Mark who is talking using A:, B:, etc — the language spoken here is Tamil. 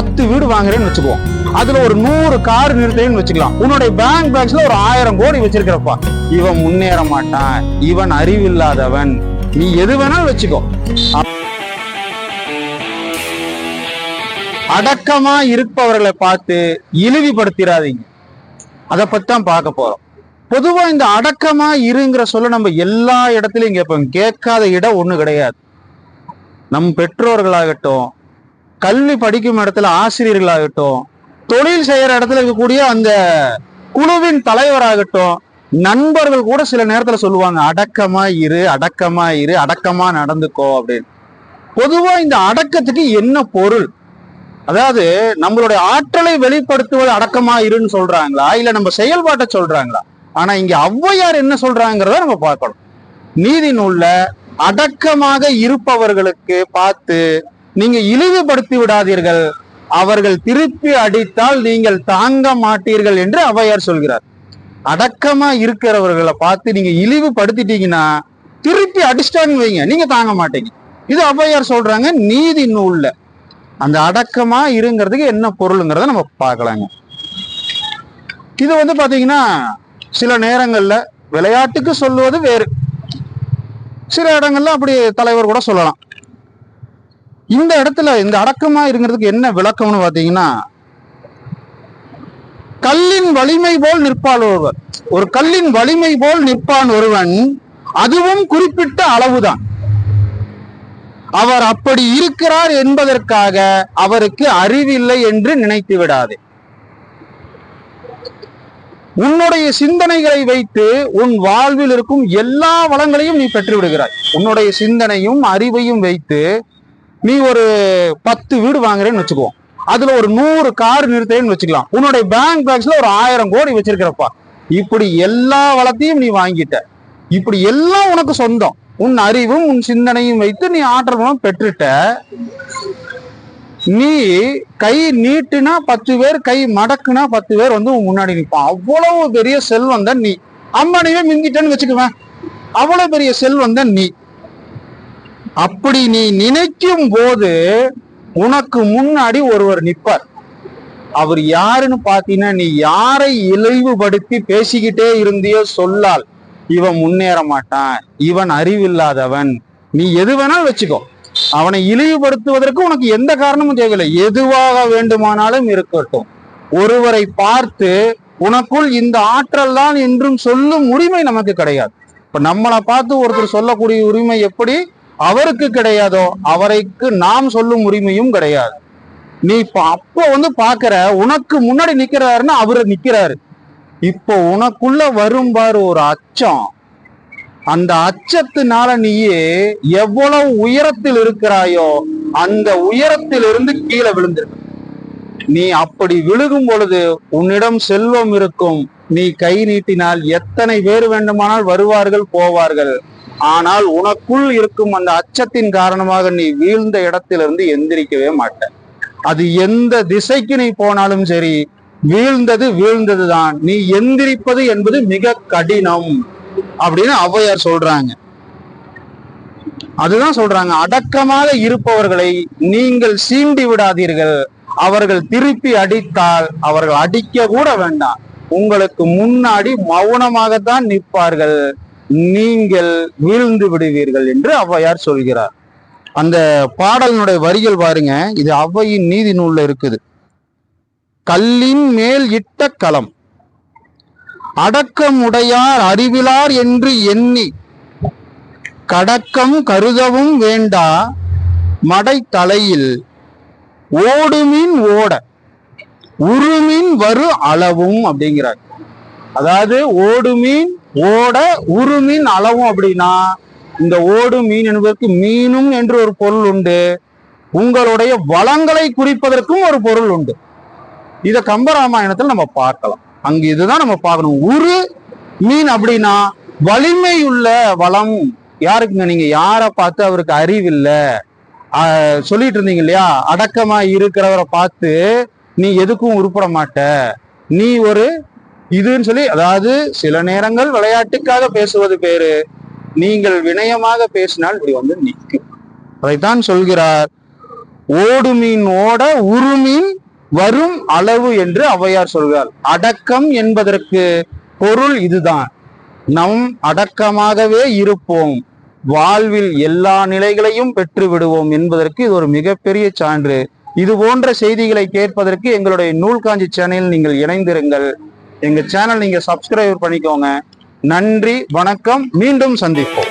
A: பத்து வீடு வாங்குறேன்னு வச்சுக்குவோம். அதுல ஒரு நூறு கார் நிறுத்தேன்னு வச்சுக்கலாம். உன்னுடைய பேங்க் பேலன்ஸ்ல ஒரு ஆயிரம் கோடி வச்சிருக்கிறப்பா. இவன் முன்னேற மாட்டான். இவன் அறிவில்லாதவன். நீ எது வேணாலும் வச்சுக்கோ. அடக்கமா இருப்பவர்களை பார்த்து இழிவுபடுத்திடாதீங்க அதை பத்தி தான் பார்க்க போறோம். பொதுவா இந்த அடக்கமா இருங்கிற சொல்ல நம்ம எல்லா இடத்துலயும் கேட்போம். கேட்காத இடம் ஒண்ணு கிடையாது. நம் பெற்றோர்களாகட்டும் கல்வி படிக்கும் இடத்துல ஆசிரியர்களாகட்டும் தொழில் செய்யற இடத்துல இருக்கக்கூடிய அந்த குழுவின் தலைவராகட்டும் நண்பர்கள் கூட சில நேரத்துல சொல்லுவாங்க அடக்கமா இரு அடக்கமா இரு அடக்கமா நடந்துக்கோ அப்படின்னு. பொதுவா இந்த அடக்கத்துக்கு என்ன பொருள்? அதாவது நம்மளுடைய ஆற்றலை வெளிப்படுத்துவது அடக்கமா இருன்னு சொல்றாங்களா? இல்ல நம்ம செயல்பாட்டை சொல்றாங்களா? ஆனா இங்க ஔவையார் என்ன சொல்றாங்கிறத நம்ம பார்க்கணும். நீதி நூல்ல அடக்கமாக இருப்பவர்களுக்கு பார்த்து நீங்க இழிவுபடுத்தி விடாதீர்கள். அவர்கள் திருப்பி அடித்தால் நீங்கள் தாங்க மாட்டீர்கள் என்று ஔவையார் சொல்கிறார். அடக்கமா இருக்கிறவர்களை பார்த்து நீங்க இழிவுபடுத்திட்டீங்கன்னா திருப்பி அடிச்சிட்டாங்க வைங்க. நீங்க தாங்க மாட்டீங்க. இது ஔவையார் சொல்றாங்க நீதி நூல்ல. அந்த அடக்கமா இருங்கிறதுக்கு என்ன பொருளுங்கிறத நம்ம பார்க்கலாங்க. இது வந்து பாத்தீங்கன்னா சில நேரங்கள்ல விளையாட்டுக்கு சொல்லுவது வேறு. சில இடங்கள்ல அப்படி தலைவர் கூட சொல்லலாம். இந்த இடத்துல இந்த அடக்கமா இருங்கிறதுக்கு என்ன விளக்கம்னு பாத்தீங்கன்னா கல்லின் வலிமை போல் நிற்பான் ஒருவர். ஒரு கல்லின் வலிமை போல் நிற்பான் ஒருவன் அதுவும் குறிப்பிட்ட அளவுதான். அவர் அப்படி இருக்கிறார் என்பதற்காக அவருக்கு அறிவில்லை என்று நினைத்து விடாதே. உன்னுடைய சிந்தனைகளை வைத்து உன் வாழ்வில் இருக்கும் எல்லா வளங்களையும் நீ பெற்று விடுகிறாய் உன்னுடைய சிந்தனையும் அறிவையும் வைத்து நீ ஒரு பத்து வீடு வாங்குறேன்னு வச்சுக்குவோம். அதுல ஒரு நூறு கார் நிறுத்தேன்னு வச்சுக்கலாம். உன்னுடைய பேங்க் பேக்ஸ்ல ஒரு ஆயிரம் கோடி வச்சிருக்கிறப்பா. இப்படி எல்லா வளத்தையும் நீ வாங்கிட்ட. இப்படி எல்லாம் உனக்கு சொந்தம். உன் அறிவும் உன் சிந்தனையும் வைத்து நீ ஆற்றல் மூலம் பெற்றுட்ட. நீ கை நீட்டுனா பத்து பேர் கை மடக்குனா பத்து பேர் வந்து உன் முன்னாடி நிற்பான் அவ்வளவு பெரிய செல்வம் தான் நீ. அம்மானியே மிஞ்சிட்டேன்னு வச்சுக்குவேன். அவ்வளவு பெரிய செல்வம் தான் நீ. அப்படி நீ நினைக்கும் போது உனக்கு முன்னாடி ஒருவர் நிற்பார். அவர் யாருன்னு பாத்தீங்கன்னா நீ யாரை இழிவுபடுத்தி பேசிக்கிட்டே இருந்தியோ சொல்லால் இவன் முன்னேற மாட்டான். இவன் அறிவில்லாதவன். நீ எது வேணாலும் வச்சுக்கோ. அவனை இழிவுபடுத்துவதற்கு உனக்கு எந்த காரணமும் தேவையில்லை. எதுவாக வேண்டுமானாலும் இருக்கட்டும். ஒருவரை பார்த்து உனக்குள் இந்த ஆற்றல் தான் என்றும் சொல்லும் உரிமை நமக்கு கிடையாது. இப்ப நம்மளை பார்த்து ஒருத்தர் சொல்லக்கூடிய உரிமை எப்படி? அவருக்கு கிடையாதோ அவரைக்கு நாம் சொல்லும் உரிமையும் கிடையாது. நீ இப்ப அப்போ வந்து பாக்குற உனக்கு முன்னாடி நிக்கிறாருன்னா அவரு நிக்கிறாரு. இப்போ உனக்குள்ள வரும் பாரு ஒரு அச்சம். அந்த அச்சத்தினால நீயே எவ்வளவு உயரத்தில் இருக்கிறாயோ அந்த உயரத்திலிருந்து கீழே விழுந்திருக்க. நீ அப்படி விழுகும் பொழுது உன்னிடம் செல்வம் இருக்கும் நீ கை நீட்டினால் எத்தனை பேர் வேண்டுமானால் வருவார்கள் போவார்கள். ஆனால் உனக்குள் இருக்கும் அந்த அச்சத்தின் காரணமாக நீ வீழ்ந்த இடத்திலிருந்து எந்திரிக்கவே மாட்ட அது எந்த திசைக்கு நீ போனாலும் சரி வீழ்ந்தது வீழ்ந்தது தான் நீ எந்திரிப்பது என்பது மிக கடினம் அப்படின்னு ஔவையார் சொல்றாங்க. அதுதான் சொல்றாங்க. அடக்கமாக இருப்பவர்களை நீங்கள் சீண்டி விடாதீர்கள். அவர்கள் திருப்பி அடித்தால் அவர்கள் அடிக்க கூட வேண்டாம். உங்களுக்கு முன்னாடி மௌனமாகத்தான் நிற்பார்கள். நீங்கள் வீழ்ந்து விடுவீர்கள் என்று ஔவையார் சொல்கிறார். அந்த பாடலினுடைய வரிகள் பாருங்க. இது ஔவையின் நீதி நூல்ல இருக்குது. கல்லின் மேல் இட்ட களம். அடக்கமுடையார் அறிவிலார் என்று எண்ணி. கடக்கம் கருதவும் வேண்டா. மடை தலையில் ஓடுமின் ஓட. உருமின் வரு அளவும் அப்படிங்கிறார். அதாவது ஓடு மீன் ஓட உருமின் அளவும் அப்படின்னா இந்த ஓடு மீன் என்பதற்கு மீனும் என்று ஒரு பொருள் உண்டு. உங்களுடைய வளங்களை குறிப்பதற்கும் ஒரு பொருள் உண்டு. இதை கம்பராமாயணத்தில் நம்ம பார்க்கலாம். அங்கு இதுதான் நம்ம பார்க்கணும். உரு மீன் அப்படின்னா வலிமையுள்ள வளம். யாருக்குங்க? நீங்க யாரை பார்த்து அவருக்கு அறிவில்லை? சொல்லிட்டு இருந்தீங்க இல்லையா? அடக்கமா இருக்கிறவரை பார்த்து நீ எதுக்கும் உருப்பட மாட்ட. நீ ஒரு இதுன்னு சொல்லி அதாவது சில நேரங்கள் விளையாட்டுக்காக பேசுவது பேரு. நீங்கள் வினயமாக பேசினால் இப்படி வந்து நிற்கும். அதைத்தான் சொல்கிறார். ஓடு மீன் ஓட உருமீன் வரும் அளவு என்று அவையார் சொல்கிறார். அடக்கம் என்பதற்கு பொருள் இதுதான். நம் அடக்கமாகவே இருப்போம். வாழ்வில் எல்லா நிலைகளையும் பெற்று விடுவோம் என்பதற்கு இது ஒரு மிகப்பெரிய சான்று. இது போன்ற செய்திகளை கேட்பதற்கு எங்களுடைய நூல்காஞ்சி சேனலில் நீங்கள் இணைந்திருங்கள். எங்க சேனல் நீங்க சப்ஸ்கிரைப் பண்ணிக்கோங்க. நன்றி வணக்கம். மீண்டும் சந்திப்போம்.